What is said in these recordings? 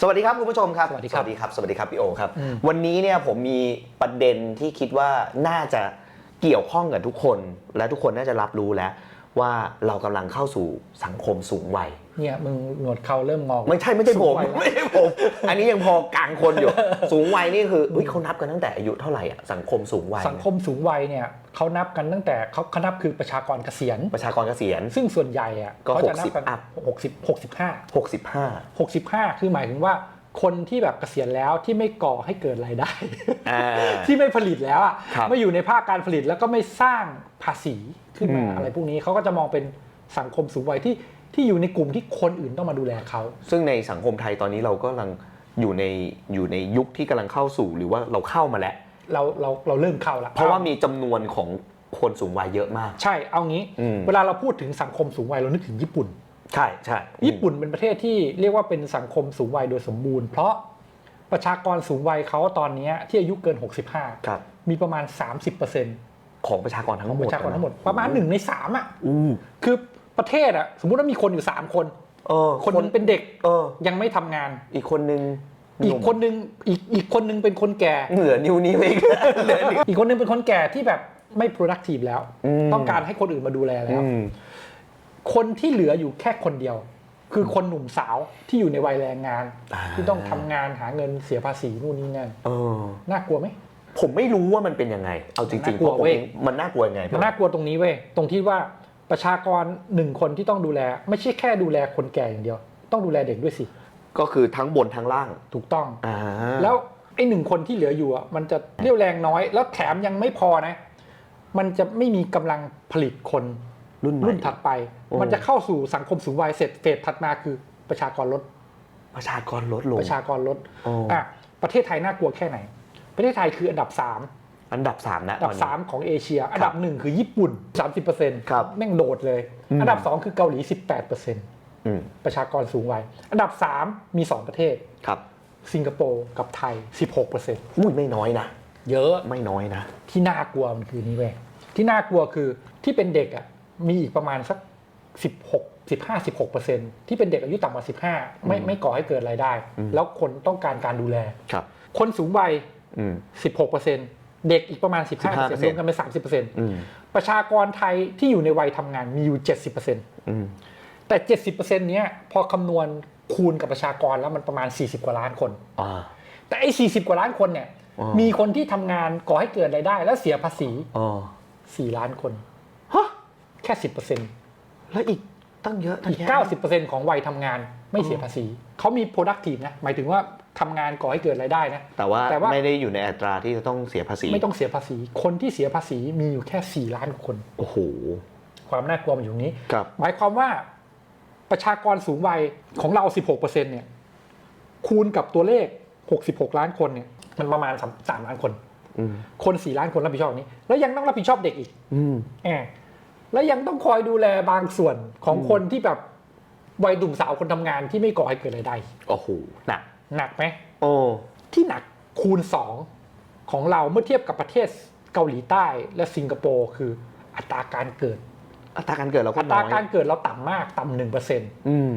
สวัสดีครับคุณผู้ชมครับ สวัสดีครับ สวัสดีครับ สวัสดีครับพี่โอครับอืมวันนี้เนี่ยผมมีประเด็นที่คิดว่าน่าจะเกี่ยวข้องกับทุกคน และทุกคนน่าจะรับรู้แล้วว่าเรากำลังเข้าสู่สังคมสูงวัย เนี่ยมึงหนวดเขาเริ่มงอก ไม่ใช่ไม่ใช่ผมสูงวัยแล้วไม่ใช่ผม อันนี้ยังพอกลางคนอยู่ สูงวัยนี่คือเฮ้ยเขานับกันตั้งแต่อายุเท่าไหร่อะสังคมสูงวัยสังคมสูงวัยเนี่ยเขานับกันตั้งแต่เขาเขานับคือประชากรเกษียณ ประชากรเกษียณ ซึ่งส่วนใหญ่อะก็เขาจะนับกัน60 up หกสิบหกสิบห้า65หกสิบห้าคือหมายถึงว่าคนที่แบบเกษียณแล้วที่ไม่ก่อให้เกิดรายได้อ่าที่ไม่ผลิตแล้วอะครับไม่อยู่ในภาคการผลิตแล้วก็ไม่สร้างภาษีขึ้นมาอืมอะไรพวกนี้เขาก็จะมองเป็นสังคมสูงวัยที่ ที่อยู่ในกลุ่มที่คนอื่นต้องมาดูแลเขา ซึ่งในสังคมไทยตอนนี้เราก็กำลังอยู่ในอยู่ในยุคที่กำลังเข้าสู่หรือว่าเราเข้ามาแล้ว เราเราเราเริ่มเข้าแล้วเพราะว่ามีจำนวนของคนสูงวัยเยอะมาก ใช่เอางี้ อืม เวลาเราพูดถึงสังคมสูงวัยเรานึกถึงญี่ปุ่น ใช่ใช่ญี่ปุ่นเป็นประเทศที่เรียกว่าเป็นสังคมสูงวัยโดยสมบูรณ์ เพราะประชากรสูงวัยเขาตอนเนี้ยที่อายุเกิน65ครับมีประมาณ 30%ของประชากรทั้งของหมปดระชากรทั้งหมดประมาณ1ใน3อะอู้คือ ประเทศอะสมมุติว่ามีคนอยู่3คน เออคนหนึงเป็นเด็กเออ ยังไม่ทำงาน อีกคนนึงอีกคนนึงอีกอีกคนนึงเป็นคนแก่ เหลือนิ้วนี้วอีก เหลือนิ้ว อีกคนนึงเป็นคนแก่ที่แบบไม่ productive แล้ว อืม ต้องการให้คนอื่นมาดูแลแล้ว อืม คนที่เหลืออยู่แค่คนเดียว คือคนหนุ่มสาวที่อยู่ในวัยแรงงาน อ่า ที่ต้องทำงานหาเงินเสียภาษีนู่นนี่นั่นเออ น่ากลัวไหม ผมไม่รู้ว่ามันเป็นยังไง เอาจริงๆมันเพน่ากลัวราะผมเว้ยเองมันน่ากลัวยังไงมันน่ากลัวตรงนี้เว้ยตรงที่ว่า ประชากรหนึ่งคนที่ต้องดูแล ไม่ใช่แค่ดูแลคนแก่อย่างเดียว ต้องดูแลเด็กด้วยสิ ก็คือทั้งบนทั้งล่างถูกต้องอ่าแล้วไอ้หนึ่งคนที่เหลืออยู่อะมันจะเรี่ยวแรงน้อย แล้วแถมยังไม่พอนะ มันจะไม่มีกำลังผลิตคนรุ่นใหม่ รุ่นถัดไป โอ้ มันจะเข้าสู่สังคมสูงวัยเสร็จเฟสถัดมาคือประชากรลด ประชากรลดลง ประชากรลดโอ้ อะประเทศไทยน่ากลัวแค่ไหน ประเทศไทยคืออันดับ3 อันดับสามนะอันดับตอนนี้ 3 ของเอเชีย อันดับ 1 คือญี่ปุ่น 30%ครับแม่งโดดเลย อืม อันดับ 2 คือเกาหลี 18%อืมประชากรสูงวัย อันดับ 3 มี 2 ประเทศ ครับสิงคโปร์กับไทย 16%อุ้ยไม่น้อยนะ เยอะ ไม่น้อยนะ ที่น่ากลัวมันคือนี่เว้ยที่น่ากลัวคือที่เป็นเด็กอะมีอีกประมาณสัก 16 15 16เปอร์เซ็นที่เป็นเด็กอายุต่ำกว่า 15 ไม่ไม่ก่อให้เกิดรายได้อืมแล้วคนต้องการการดูแล ครับ คนสูงวัย อืม 16เปอร์เซ็น เด็กอีกประมาณ 15เปอร์เซ็น15%รวมกันเป็น 30เปอร์เซ็นอืมประชากรไทยที่อยู่ในวัยทำงานมีอยู่ 70เปอร์เซ็นอืมแต่ 70เปอร์เซ็นเนี้ยพอคำนวณคูณกับประชากรแล้วมันประมาณ 40 กว่าล้านคนอ่าแต่ไอ้ 40 กว่าล้านคนเนี่ยอ๋อมีคนที่ทำงานก่อให้เกิดรายได้ และเสียภาษีอ๋อ4ล้านคนฮะแค่ 10%อแล้วอีกตั้งเยอะตั้งีกแยะ90%ของวัยทำงานไม่เสียภาษี เขามี productive นะ หมายถึงว่า ทำงานก่อให้เกิดรายได้นะแต่ว่าแต่ว่าไม่ได้อยู่ในอัตราที่จะต้องเสียภาษี ไม่ต้องเสียภาษี คนที่เสียภาษีมีอยู่แค่4ล้านคนโอ้โหความน่ากลัวมันอยู่ตรงนี้ครับหมายความว่าประชากรสูงวัยของเรา 16%เนี่ย คูณกับตัวเลข 66 ล้านคนเนี่ย มันประมาณ3 3ล้านคนอืมคน4ล้านคนรับผิดชอบนี้ แล้วยังต้องรับผิดชอบเด็กอีกอืมแอบแล้วยังต้องคอยดูแลบางส่วนของคนที่แบบวัยดุ่มสาวคนทำงานที่ไม่ก่อให้เกิดรายได้โอ้โหหนัก หนักไหมโอ้ที่หนักคูณ 2 ของเราเมื่อเทียบกับประเทศเกาหลีใต้และสิงคโปร์คืออัตราการเกิด อัตราการเกิดเราก็อัตน้ราอยการเกิดเราต่ำมากต่ำหนึ่งเปอร์เซ็นต์อืม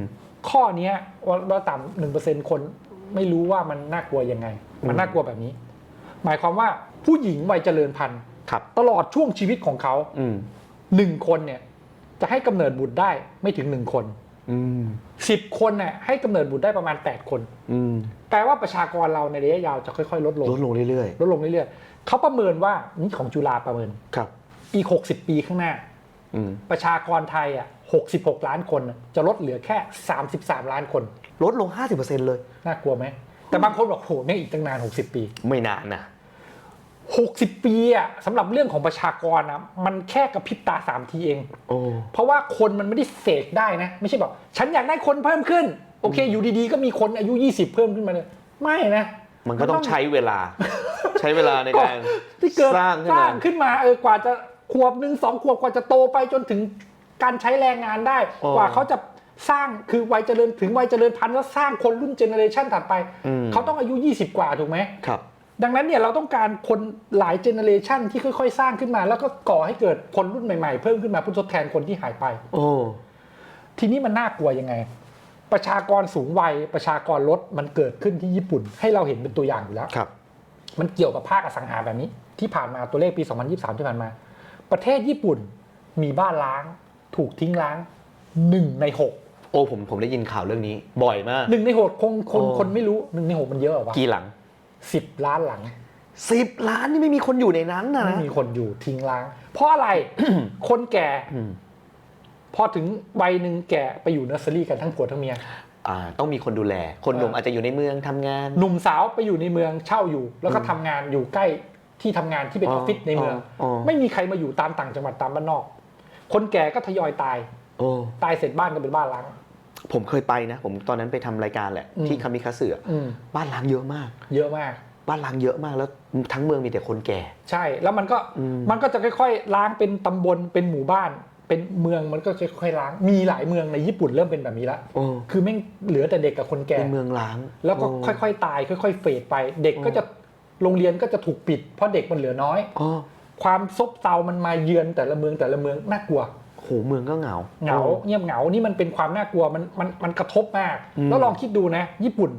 ข้อเนี้ยว่าเราต่ำหนึ่งเปอร์เซ็นต์คนไม่รู้ว่ามันน่ากลัวยังไง มันน่ากลัวแบบนี้ หมายความว่าผู้หญิงวัยเจริญพันธุ์ครับ ตลอดช่วงชีวิตของเขาอืม หนึ่งคนเนี่ยจะให้กำเนิดบุตรได้ไม่ถึงหนึ่งคนอืม สิบคนเนี่ยให้กำเนิดบุตรได้ประมาณแปดคน อืมแปลว่าประชากรเราในระยะยาวจะค่อยๆ ลดลงลดลงเรื่อยลดลงเรื่อยๆเขาประเมินว่านี่ของจุฬาประเมินๆครับ อีก 60 ปีข้างหน้าอืมประชากรไทยอะ66 ล้านคนน่ะจะลดเหลือแค่ 33 ล้านคน ลดลง 50%เลย น่ากลัวไหมแต่บางคนบอกโหแม่งอีกตั้งนาน 60 ปี ไม่นานนะ 60 ปีอะสำหรับเรื่องของประชากรนะมันแค่กระพริบตา 3 ทีเอง โอ้ เพราะว่าคนมันไม่ได้เสกได้นะ ไม่ใช่บอกฉันอยากได้คนเพิ่มขึ้น โอเค อยู่ดีๆ ก็มีคนอายุ 20 เพิ่มขึ้นมาเลยไม่นะมันก็ต้องใช้เวลา ใช้เวลาในการที่เกิดสร้างขึ้นสมาร้างขึ้นมาเออกว่าจะขวบหนึ่งสองขวบกว่าจะโตไปจนถึงการใช้แรงงานได้ อ๋อกว่าเขาจะสร้างคือวัยเจริญถึงวัยเจริญพันธุ์แล้วสร้างคนรุ่นเจเนอเรชันถัดไป อืม เขาต้องอายุ 20 กว่าถูกไหม ครับ ดังนั้นเนี่ยเราต้องการคนหลายเจเนอเรชันที่ค่อยๆ สร้างขึ้นมา แล้วก็ก่อให้เกิดคนรุ่นใหม่ๆ เพิ่มขึ้นมาเพื่อทดแทนคนที่หายไป โอ้ทีนี้มันน่ากลัวยังไง ประชากรสูงวัยประชากรลดมันเกิดขึ้นที่ญี่ปุ่น ให้เราเห็นเป็นตัวอย่างอยู่แล้ว ครับ มันเกี่ยวกับภาคอสังหาแบบนี้ ที่ผ่านมาตัวเลขปี 2023 ที่ผ่านมา ประเทศญี่ปุ่นมีบ้านล้าง ถูกทิ้งล้างหนึ่งในหกโอ้ผมผมได้ยินข่าวเรื่องนี้ บ่อยมากหนึ่งในหกคงคนโอ้คนไม่รู้หนึ่งในหกมันเยอะเหรอวะกี่หลัง สิบล้านหลัง สิบล้านนี่ไม่มีคนอยู่ในนั้นนะไม่มีคนอยู่ทิ้งล้าง เพราะอะไร คนแก่ อืมพอถึงวัยหนึ่งแก่ไปอยู่เนอร์เซอรี่กันทั้งผัวทั้งเมีย อ่าต้องมีคนดูแล คนหนุ่มเออออาจจะอยู่ในเมืองทำงาน หนุ่มสาวไปอยู่ในเมืองเช่าอยู่ แล้วก็ทำงานอยู่ใกล้ที่ทำงานที่เป็นออ๋ออฟฟิศในเมือง อ๋ออ๋อ ไม่มีใครมาอยู่ตามต่างจังหวัดตามบ้านนอก คนแก่ก็ทยอยตาย โอ้ตายเสร็จบ้านก็เป็นบ้านล้าง ผมเคยไปนะ ผมตอนนั้นไปทำรายการแหละอืมที่คามิคาเสืออืมบ้านล้างเยอะมาก เยอะมาก บ้านล้างเยอะมากแล้วทั้งเมืองมีแต่คนแก่ ใช่ แล้วมันก็อืมมันก็จะค่อยๆล้างเป็นตำบลเป็นหมู่บ้าน เป็นเมืองมันก็จะค่อยๆล้าง มีหลายเมืองในญี่ปุ่นเริ่มเป็นแบบนี้ละโอ้คือแม่งเหลือแต่เด็กกับคนแก่เป็นเมืองล้าง แล้วก็โค่อยๆตาย ค่อย ๆ เฟดไป เด็กก็จะโรงเรียนก็จะถูกปิดเพราะเด็กมันเหลือน้อยอ๋อความซบเซามันมาเยือนแต่ละเมืองแต่ละเมืองน่ากลัว โหเมืองก็เหงา เหงาโอ้เงียบเหงานี่มันเป็นความน่ากลัวมันมันมันกระทบมากอืมแล้วลองคิดดูนะ ญี่ปุ่น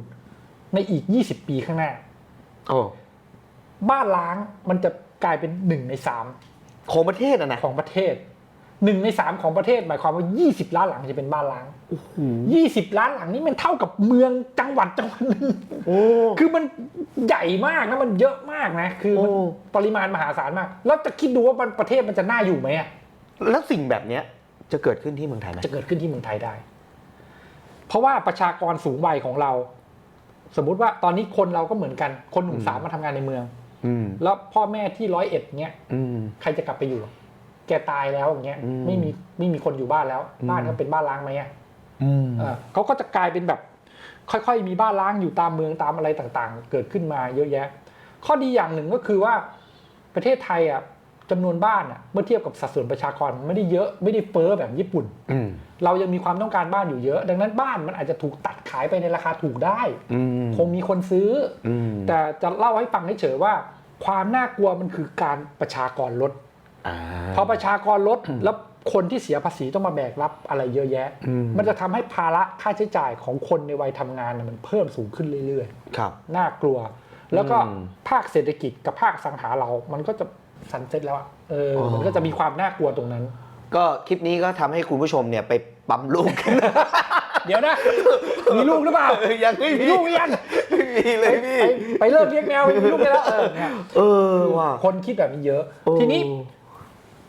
ในอีก 20 ปีข้างหน้าโอ้บ้านล้างมันจะกลายเป็นหนึ่งในสามของประเทศอะนะของประเทศหนึ่งในสามของประเทศหมายความว่า 20 ล้านหลังจะเป็นบ้านล้างโอ้โห20ล้านหลังนี่มันเท่ากับเมืองจังหวัดจังหวัดหนึงโอ้คือมันใหญ่มากนะมันเยอะมากนะ คือมันโอ้ปริมาณมหาศาลมาก แล้วจะคิดดูว่ามันประเทศมันจะน่าอยู่ไหมอะ แล้วสิ่งแบบเนี้ยจะเกิดขึ้นที่เมืองไทยไหมจะเกิดขึ้นที่เมืองไทยได้ เพราะว่าประชากรสูงวัยของเรา สมมุติว่าตอนนี้คนเราก็เหมือนกัน คนหนุ่มสาวมาทำงานในเมือง อืม แล้วพ่อแม่ที่ร้อยเอ็ดเนี้ยอืม ใครจะกลับไปอยู่ แกตายแล้วอย่างเงี้ย อืมไม่มีไม่มีคนอยู่บ้านแล้ว อืม บ้านก็เป็นบ้านล้างไหมอะอืม เออเขาก็จะกลายเป็นแบบ ค่อยๆ มีบ้านล้างอยู่ตามเมืองตามอะไรต่างๆ เกิดขึ้นมาเยอะแยะ ข้อดีอย่างหนึ่งก็คือว่าประเทศไทยอะ จำนวนบ้านอะเมื่อเทียบกับสัดส่วนประชากรไม่ได้เยอะไม่ได้เฟ้อแบบญี่ปุ่นอืมเรายังมีความต้องการบ้านอยู่เยอะ ดังนั้นบ้านมันอาจจะถูกตัดขายไปในราคาถูกได้อืมคงมีคนซื้อออืมแต่จะเล่าให้ฟังเฉยๆว่า ความน่ากลัวมันคือการประชากรลดอ่าพอประชากรลดแล้วคนที่เสียภาษีต้องมาแบกรับอะไรเยอะแยะอืมมันจะทำให้ภาระค่าใช้จ่ายของคนในวัยทำงานน่ะมันเพิ่มสูงขึ้นเรื่อยครับๆน่ากลัว แล้วก็อืมภาคเศรษฐกิจกับภาคสังหาเรา มันก็จะ สันเซ็ตแล้วอะเอออ๋อมันก็จะมีความน่ากลัวตรงนั้น ก็คลิปนี้ก็ทำให้คุณผู้ชมเนี่ยไปปั๊มลูก เดี๋ยวนะ มีลูกหรือเปล่ายังไม่มีมีลูกหรือยังไม่มีเลไปยพี่ ไปไปเลิกเลี้ยงแมวมีลูกได้แล้วเออเนี่ยเออว่ะ คนคิดแบบนี้เยอะ โอ้ ทีนี้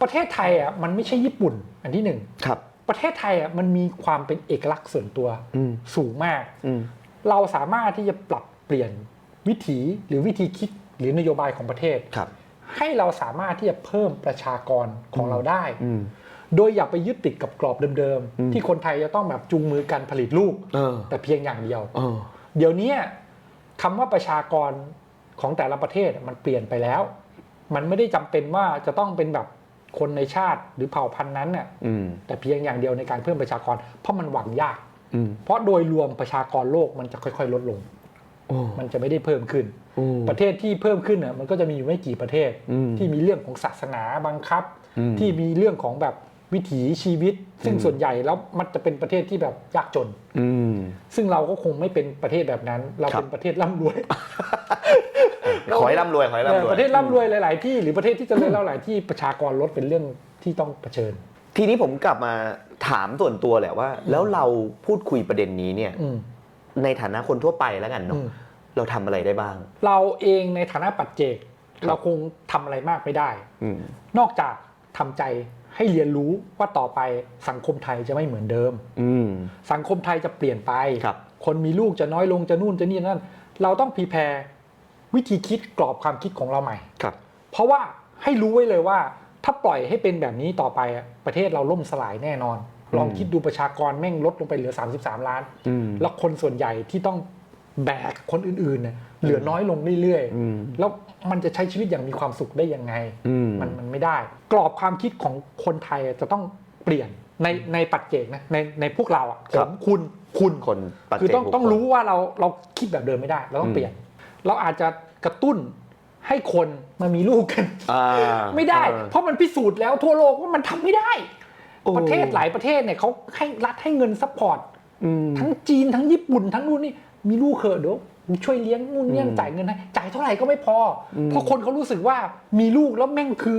ประเทศไทยอะมันไม่ใช่ญี่ปุ่น อันที่หนึ่งครับ ประเทศไทยอะมันมีความเป็นเอกลักษณ์ส่วนตัวอืม สูงมาก อืม เราสามารถที่จะปรับเปลี่ยนวิถีหรือวิธีคิดหรือนโยบายของประเทศ ครับ ให้เราสามารถที่จะเพิ่มประชากรของเราได้อืมโดยอย่าไปยึดติดกับกรอบเดิมอืมๆ ที่คนไทยจะต้องแบบจูงมือกันผลิตลูกเออแต่เพียงอย่างเดียวเออเดี๋ยวนี้คำว่าประชากรของแต่ละประเทศมันเปลี่ยนไปแล้ว มันไม่ได้จำเป็นว่าจะต้องเป็นแบบคนในชาติหรือเผ่าพันธุ์นั้นน่ะอืมแต่เพียงอย่างเดียวในการเพิ่มประชากร เพราะมันหวังยากอืมเพราะโดยรวมประชากรโลกมันจะค่อย ๆ ลดลงโอ้ มันจะไม่ได้เพิ่มขึ้นโอ้ประเทศที่เพิ่มขึ้นน่ะมันก็จะมีอยู่ไม่กี่ประเทศอืมที่มีเรื่องของศาสนาบังคับอืมที่มีเรื่องของแบบวิถีชีวิต ซึ่งอืมส่วนใหญ่แล้วมันจะเป็นประเทศที่แบบยากจนอืมซึ่งเราก็คงไม่เป็นประเทศแบบนั้น เราครับเป็นประเทศร่ำรวย ขอให้ร่ำรวยขอให้ร่ำรวยประเทศร่ำรวยหลาย ๆ ที่หรือประเทศที่เจริญแล้วหลายที่ประชากรลดเป็นเรื่องที่ต้องเผชิญ ทีนี้ผมกลับมาถามส่วนตัวแหละว่า แล้วเราพูดคุยประเด็นนี้เนี่ยอืม ในฐานะคนทั่วไปแล้วกันอืเนาะมเราทำอะไรได้บ้าง เราเองในฐานะปัจเจกครับเราคงทำอะไรมากไม่ได้อืมนอกจากทำใจให้เรียนรู้ว่าต่อไปสังคมไทยจะไม่เหมือนเดิมอืมสังคมไทยจะเปลี่ยนไปครับคนมีลูกจะน้อยลงจะนู่นจะนี่นั่น เราต้องพรีแพร์วิธีคิดกรอบความคิดของเราใหม่ครับ เพราะว่าให้รู้ไว้เลยว่า ถ้าปล่อยให้เป็นแบบนี้ต่อไปอะประเทศเราล่มสลายแน่นอน ลองคิดดูประชากรแม่งลดลงไปเหลือ 33 ล้านอืมแล้วคนส่วนใหญ่ที่ต้องแบกคนอื่นๆเนี่ยเหลือน้อยลงเรื่อยอืมๆแล้วมันจะใช้ชีวิตอย่างมีความสุขได้ยังไงอืมมันมันไม่ได้ กรอบความคิดของคนไทยจะต้องเปลี่ยนในในปัจเจกนะในในพวกเราอะผมคุณคุณคนปัจเจกคือต้องบุคคลต้องรู้ว่าเราเราคิดแบบเดิมไม่ได้ เราต้ออืงมเปลี่ยน เราอาจจะกระตุ้นให้คนมามีลูกกันอ่าไม่ได้อ่าเพราะมันพิสูจน์แล้วทั่วโลกว่ามันทำไม่ได้โอ้ ประเทศหลายประเทศเนี่ยเขาให้รัฐให้เงินซัพพอร์ตอืมทั้งจีนทั้งญี่ปุ่นทั้งนู่นนี่มีลูกเหอะเดี๋ยวช่วยเลี้ยงนู่นเนี่ยอืมจ่ายเงินให้จ่ายเท่าไหร่ก็ไม่พออมเพราะคนเขารู้สึกว่ามีลูกแล้วแม่งคือ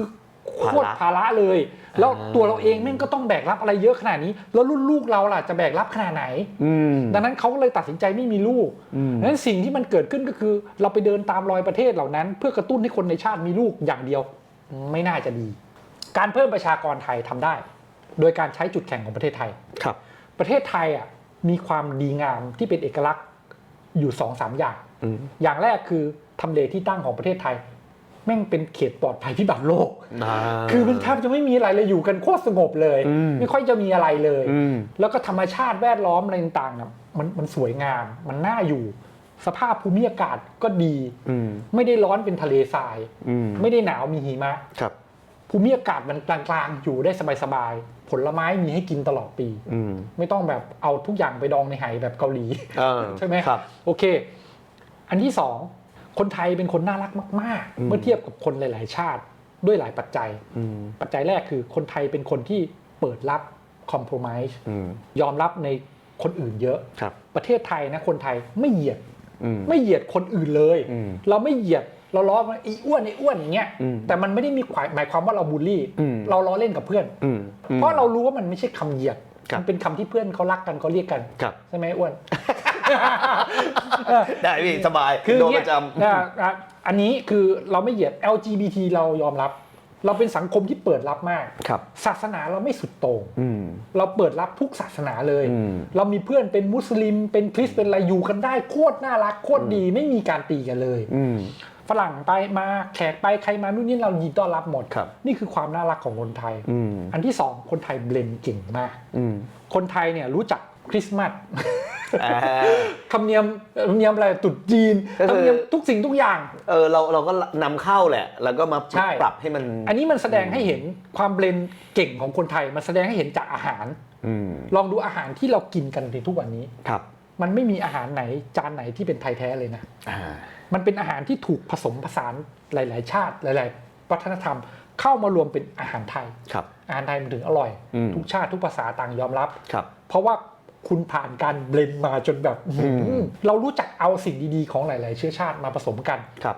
โคตรภาระภาระเลย แล้วอ่าตัวเราเองแม่งก็ต้องแบกรับอะไรเยอะขนาดนี้ แล้วรุ่นลูกเราล่ะจะแบกรับขนาดไหนอืมดังนั้นเขาก็เลยตัดสินใจไม่มีลูกอืมดังนั้นสิ่งที่มันเกิดขึ้นก็คือ เราไปเดินตามรอยประเทศเหล่านั้น เพื่อกระตุ้นให้คนในชาติมีลูกอย่างเดียว ไม่น่าจะดี การเพิ่มประชากรไทยทำได้ โดยการใช้จุดแข็งของประเทศไทยครับ ประเทศไทยอะมีความดีงามที่เป็นเอกลักษณ์อยู่สองสามอย่างอืมอย่างแรกคือทำเลที่ตั้งของประเทศไทย แม่งเป็นเขตปลอดภัยพิบัติโลกอ่าคือมันแทบจะไม่มีอะไรเลยอยู่กันโคตรสงบเลยอืมไม่ค่อยจะมีอะไรเลยอืมแล้วก็ธรรมชาติแวดล้อมอะไรต่างๆน่ะมันมันสวยงาม มันน่าอยู่ สภาพภูมิอากาศก็ดีอืมไม่ได้ร้อนเป็นทะเลทรายอืมไม่ได้หนาวมีหิมะครับ ภูมิอากาศมันกลางๆ อยู่ได้สบายๆ ผลไม้มีให้กินตลอดปี อืม ไม่ต้องแบบเอาทุกอย่างไปดองในไหแบบเกาหลี เออใช่ไหมครับ โอเค อันที่สองคนไทยเป็นคนน่ารักมาก อืมๆเมื่อเทียบกับคนหลาย ๆ ชาติด้วยหลายปัจจัย อืมปัจจัยแรกคือคนไทยเป็นคนที่เปิดรับคอม p r o m i s e อืมยอมรับในคนอื่นเยอะ ครับ ประเทศไทยนะคนไทยไม่เหยียด อืม ไม่เหยียดคนอื่นเลย อืม เราไม่เหยียด เราล้อว่าไอ้อ้วนไอ้อ้วนอย่างเงี้ยอืมแต่มันไม่ได้มีความหมายความว่าเราบูลลี่อืมเราล้อเล่นกับเพื่อนอืมเพราะเรารู้ว่ามันไม่ใช่คำเหยียดครับมันเป็นคำที่เพื่อนเขารักกันเขาเรียกกันครับใช่ไหมอ้วนได้พี่สบายคือโดนเนี้ปยระจอ่าอ่าอันนี้คือเราไม่เหยียด LGBT เรายอมรับ เราเป็นสังคมที่เปิดรับมากำครับศาสนาเราไม่สุดโต่งอืมเราเปิดรับทุกศาสนาเลยอืมเรามีเพื่อนเป็นมุสลิมเป็นคริสต์เป็นอะไรอยู่กันได้โคตรน่ารักโคตรดีไม่มีการตีกันเลยอืม ฝรั่งไปมาแขกไปใครมานู่นนี่เรายินดีต้อนรับหมดครับนี่คือความน่ารักของคนไทยอืมอันที่สองคนไทยเบลนเก่งมากอืมคนไทยเนี่ยรู้จักคริสต์มาสอ่าธรรมเนียมธรรมเนียมอะไรตรุษจีนก็คือธรรมเนียมทุกสิ่งทุกอย่างเออเราเราก็นำเข้าแหละ แล้วก็มาใช่ปรับให้มัน อันนี้มันแสดงให้เห็นความเบลนเก่งของคนไทย มันแสดงให้เห็นจากอาหารอืมลองดูอาหารที่เรากินกันในทุกวันนี้ครับ มันไม่มีอาหารไหนจานไหนที่เป็นไทยแท้เลยนะอ่ามันเป็นอาหารที่ถูกผสมผสานหลาย ๆ ชาติหลาย ๆ วัฒนธรรมเข้ามารวมเป็นอาหารไทยครับอาหารไทยมันถึงอร่อยอืมทุกชาติทุกภาษาต่างยอมรับครับ เพราะว่าคุณผ่านการเบลนมาจนแบบอืมอืมเรารู้จักเอาสิ่งดี ๆ ของหลาย ๆ เชื้อชาติมาผสมกันครับ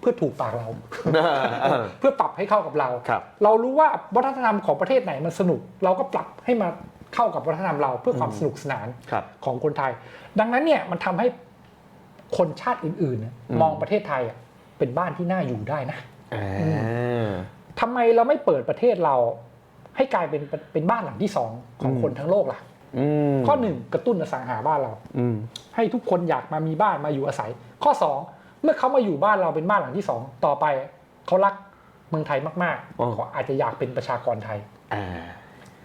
เพื่อถูกปากเราเออเพื่อปรับให้เข้ากับเราครับเรารู้ว่าวัฒนธรรมของประเทศไหนมันสนุก เราก็ปรับให้มา เข้ากับวัฒนธรรมเราเพื่อความสนุกสนานครับของคนไทย ดังนั้นเนี่ยมันทำให้คนชาติอื่นๆเนี่ยอืมมองประเทศไทยอะเป็นบ้านที่น่าอยู่ได้นะอ่าทำไมเราไม่เปิดประเทศเราให้กลายเป็นเป็นบ้านหลังที่สองของคนทั้งโลกล่ะอืมข้อหนึ่งกระตุ้นอสังหาบ้านเราอืมให้ทุกคนอยากมามีบ้านมาอยู่อาศัย ข้อสองเมื่อเขามาอยู่บ้านเราเป็นบ้านหลังที่สองต่อไปเขารักเมืองไทยมากอ๋อๆเขาอาจจะอยากเป็นประชากรไทยอ่า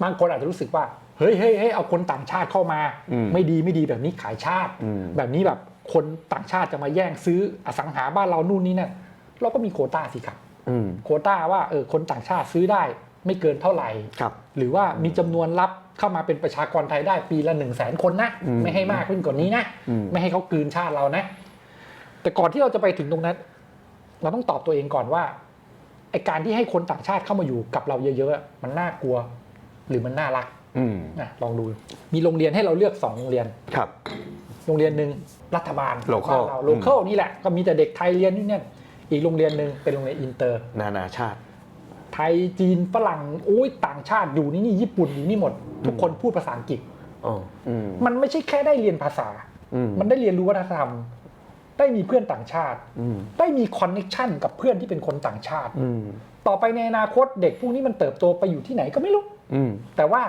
บางคนอาจจะรู้สึกว่า เฮ้ยเฮ้ยเฮ้ยเอาคนต่างชาติเข้ามาอืมไม่ดีไม่ดีแบบนี้ขายชาติอืมแบบนี้แบบคนต่างชาติจะมาแย่งซื้ออสังหาบ้านเรานู่นนี่นั่นเราก็มีโควต้าสิครับอืมโควต้าว่าเออคนต่างชาติซื้อได้ไม่เกินเท่าไหร่ครับหรือว่ามีจำนวนรับเข้ามาเป็นประชากรไทยได้ปีละหนึ่งแสนคนนะอืมไม่ให้มากขึ้นกว่านี้นะอืมไม่ให้เขากลืนชาติเรานะ แต่ก่อนที่เราจะไปถึงตรงนั้น เราต้องตอบตัวเองก่อนว่าไอการที่ให้คนต่างชาติเข้ามาอยู่กับเราเยอะๆมันน่ากลัว หรือมันน่ารัก อืมนะลองดูมีโรงเรียนให้เราเลือกสองโรงเรียน ครับ โรงเรียนหนึ่งรัฐบาล Local บ้านเราโลเคอลนี่แหละก็มีแต่เด็กไทยเรียนนี่เนี่ยอีกโรงเรียนหนึ่งเป็นโรงเรียนอินเตอร์ นานาชาติ ไทยจีนฝรั่งโอ้ยต่างชาติอยู่นี่นี่ญี่ปุ่นอยู่นี่หมด ทุกคนพูดภาษาอังกฤษ อ๋ออืมมันไม่ใช่แค่ได้เรียนภาษา อืมมันได้เรียนรู้วัฒนธรรม ได้มีเพื่อนต่างชาติ อืมได้มีคอนเน็ชันกับเพื่อนที่เป็นคนต่างชาติ อืมต่อไปในอนาคตเด็กพวกนี้มันเติบโตไปอยู่ที่ไหนก็ไม่รู้ อืมแต่ว่า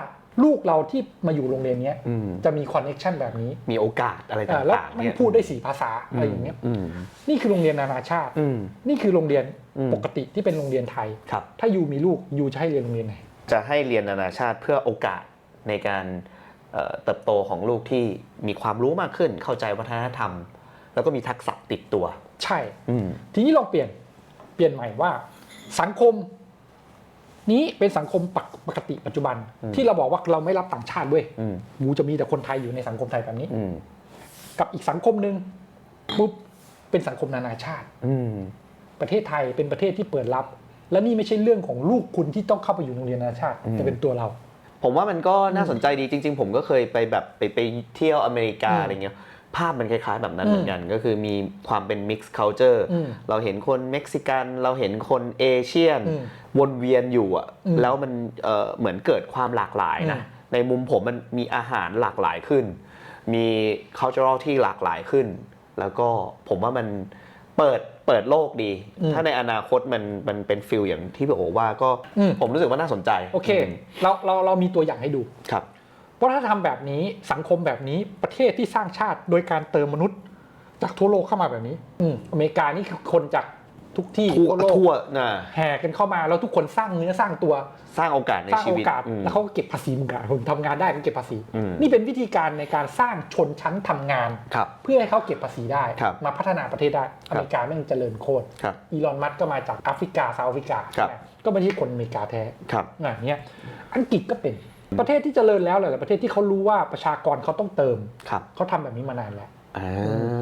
ลูกเราที่มาอยู่โรงเรียนเนี้ยอืมจะมีคอนเน็ชันแบบนี้ มีโอกาสอะไรต่อ่าแล้วางๆมันเนี่ยพูดได้สี่ภาษาอะไรอย่างเงี้ยอืมนี่คือโรงเรียนนานาชาติอืมนี่คือโรงเรียนอืมปกติที่เป็นโรงเรียนไทยครับถ้ายูมีลูกยูจะให้เรียนโรงเรียนไหน จะให้เรียนนานาชาติเพื่อโอกาสในการเอ่อเติบโตของลูกที่มีความรู้มากขึ้น เข้าใจวัฒนธรรม แล้วก็มีทักษะติดตัว ใช่อืมทีนี้ลองเปลี่ยน เปลี่ยนใหม่ว่า สังคม นี้เป็นสังคมปกปกติปัจจุบันอืมที่เราบอกว่าเราไม่รับต่างชาติด้วยอืมกูจะมีแต่คนไทยอยู่ในสังคมไทยแบบนี้อืมกับอีกสังคมหนึ่งปุ๊บเป็นสังคมนานาชาติอืมประเทศไทยเป็นประเทศที่เปิดรับ และนี่ไม่ใช่เรื่องของลูกคุณที่ต้องเข้าไปอยู่โรงเรียนนานาชาติอืมแต่เป็นตัวเรา ผมว่ามันก็น่าสนใจดีจริง ๆ ผมก็เคยไปแบบไปไปเที่ยวอเมริกาอืมอะไรเงี้ย ภาพมันคล้ายๆ แบบนั้นอืมเหมือนกัน ก็คือมีความเป็น mixed culture อืมเราเห็นคนเม็กซิกันเราเห็นคนเอเชียนอืมวนเวียนอยู่อะอืมแล้วมันเอ่อเหมือนเกิดความหลากหลายนะอืมในมุมผมมันมีอาหารหลากหลายขึ้น มี cultural ที่หลากหลายขึ้น แล้วก็ผมว่ามันเปิดเปิดโลกดีอืมถ้าในอนาคตมันมันเป็นฟิลอย่างที่พี่โอว่าก็อืมผมรู้สึกว่าน่าสนใจ โอเคมเราเราเรามีตัวอย่างให้ดูครับ วัฒนธรรมแบบนี้สังคมแบบนี้ประเทศที่สร้างชาติโดยการเติมมนุษย์ จากทั่วโลกเข้ามาแบบนี้อืมอเมริกานี่คือคนจากทุกที่ทั่วทั่วโลกทั่วนะแห่กันเข้ามาแล้วทุกคนสร้างเนื้อสร้างตัวสร้างโอกาสในสร้างชีโอวิตกาสอืมแล้วเขาก็เก็บภาษีเหมือนกันคนทำงานได้ก็เก็บภาษีอืมนี่เป็นวิธีการในการสร้างชนชั้นทำงานครับเพื่อให้เขาเก็บภาษีได้ครับมาพัฒนาประเทศได้อเมริกาแม่งเจริญโคตรครับอีลอนมัสก์ก็มาจากแอฟริกาเซาท์แอฟริกาครับใช่ไหมก็ไม่ใช่คนอเมริกาแท้ครับอย่างเงี้ยอังกฤษก็เป็น ประเทศที่เจริญแล้วหลายๆประเทศที่เขารู้ว่าประชากรเขาต้องเติมครับเขาทำแบบนี้มานานแล้วอ่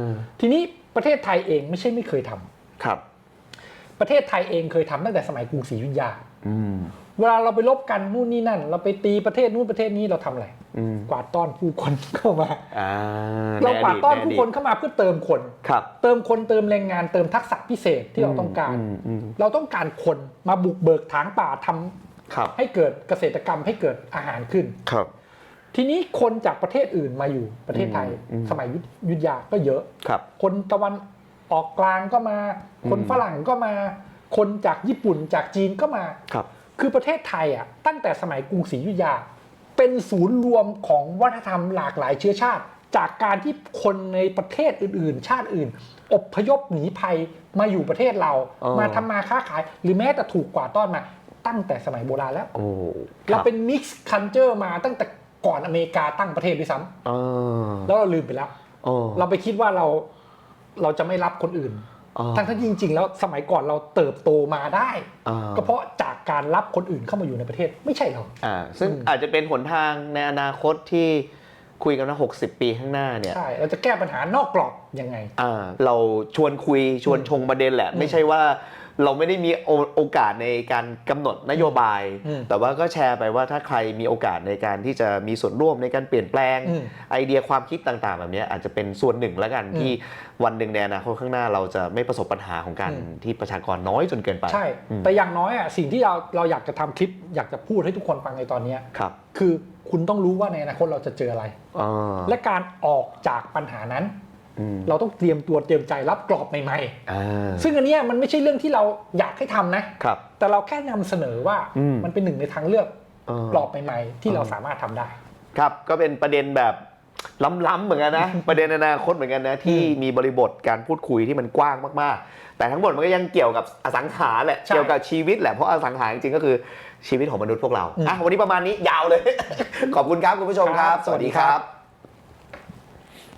าทีนี้ประเทศไทยเองไม่ใช่ไม่เคยทำครับ ประเทศไทยเองเคยทำตั้งแต่สมัยกรุงศรีอยุธยาอืมเวลาเราไปลบกันนู่นนี่นั่น เราไปตีประเทศนู่นประเทศนี้เราทำอะไรอืมกวาดต้อนผู้คนเข้ามาอ่าเรากวาดต้อนใผู้คนเข้ามาเพื่อเติมคนครับ เติมคนเติมแรงงานเติมทักษะพิเศษที่เราต้องการมอืมเราต้องการคนมาบุกเบิกถางป่าทำ ครับ ให้เกิดเกษตรกรรมให้เกิดอาหารขึ้น ครับ ทีนี้คนจากประเทศอื่นมาอยู่ประเทศไทย อืมสมัยยุทธยาก็เยอะ ครับ คนตะวันออกกลางก็มา คนอืม ฝรั่งก็มา คนจากญี่ปุ่นจากจีนก็มา ครับ คือประเทศไทยอะตั้งแต่สมัยกรุงศรีอยุธยา เป็นศูนย์รวมของวัฒนธรรมหลากหลายเชื้อชาติ จากการที่คนในประเทศอื่นๆ ชาติอื่น อพยพหนีภัยมาอยู่ประเทศเรา อ๋อ มาทำมาค้าขาย หรือแม้แต่ถูกกว่าต้อนมา ตั้งแต่สมัยโบราณแล้ว โอ้เราเป็นมิกซ์คันเจอร์มาตั้งแต่ก่อนอเมริกาตั้งประเทศด้วยซ้ำอ่าแล้วเราลืมไปแล้วโอ้เราไปคิดว่าเราเราจะไม่รับคนอื่นอ่าทั้งที่จริง ๆ แล้วสมัยก่อนเราเติบโตมาได้อ่าก็เพราะจากการรับคนอื่นเข้ามาอยู่ในประเทศไม่ใช่หรออ่าซึ่งอืมอาจจะเป็นหนทางในอนาคตที่คุยกันว่า60ปีข้างหน้าเนี่ยใช่เราจะแก้ปัญหานอกกรอบยังไงอ่าเราชวนคุยชวนชงประเด็นแหละ ไม่ใช่ว่า เราไม่ได้มีโอโอกาสในการกำหนดนโยบายอืมแต่ว่าก็แชร์ไปว่าถ้าใครมีโอกาสในการที่จะมีส่วนร่วมในการเปลี่ยนแปลงอืมไอเดียความคิดต่าง ๆ แบบนี้อาจจะเป็นส่วนหนึ่งแล้วกันอืมที่วันหนึ่งในอนาคตข้างหน้าเราจะไม่ประสบปัญหาของการอืมที่ประชากรน้อยจนเกินไป ใช่อืมแต่อย่างน้อยอะสิ่งที่เราเราอยากจะทำคลิป อยากจะพูดให้ทุกคนฟังในตอนเนี้ยครับคือคุณต้องรู้ว่าในอนาคตเราจะเจออะไรอ่าและการออกจากปัญหานั้นอืม เราต้องเตรียมตัวเตรียมใจรับกรอบใหม่อ่าๆซึ่งอันเนี้ยมันไม่ใช่เรื่องที่เราอยากให้ทำนะครับแต่เราแค่นำเสนอว่าอืมมันเป็นหนึ่งในทางเลือกอ่ากรอบใหม่ๆ ที่เราอ่าสามารถทำได้ ครับก็เป็นประเด็นแบบล้ำๆเหมือนกันนะ ประเด็นอนาคตเหมือนกันนะ ที่มีบริบทการพูดคุยที่มันกว้างมากๆ แต่ทั้งหมดมันก็ยังเกี่ยวกับอสังหาแหละใช่เกี่ยวกับชีวิตแหละเพราะอสังหาจริงๆก็คือชีวิตของมนุษย์พวกเราอืมอะวันนี้ประมาณนี้ยาวเลย ขอบคุณครับคุณผู้ชมคครัรับบสวัสดีสวัสดีคครัรับบ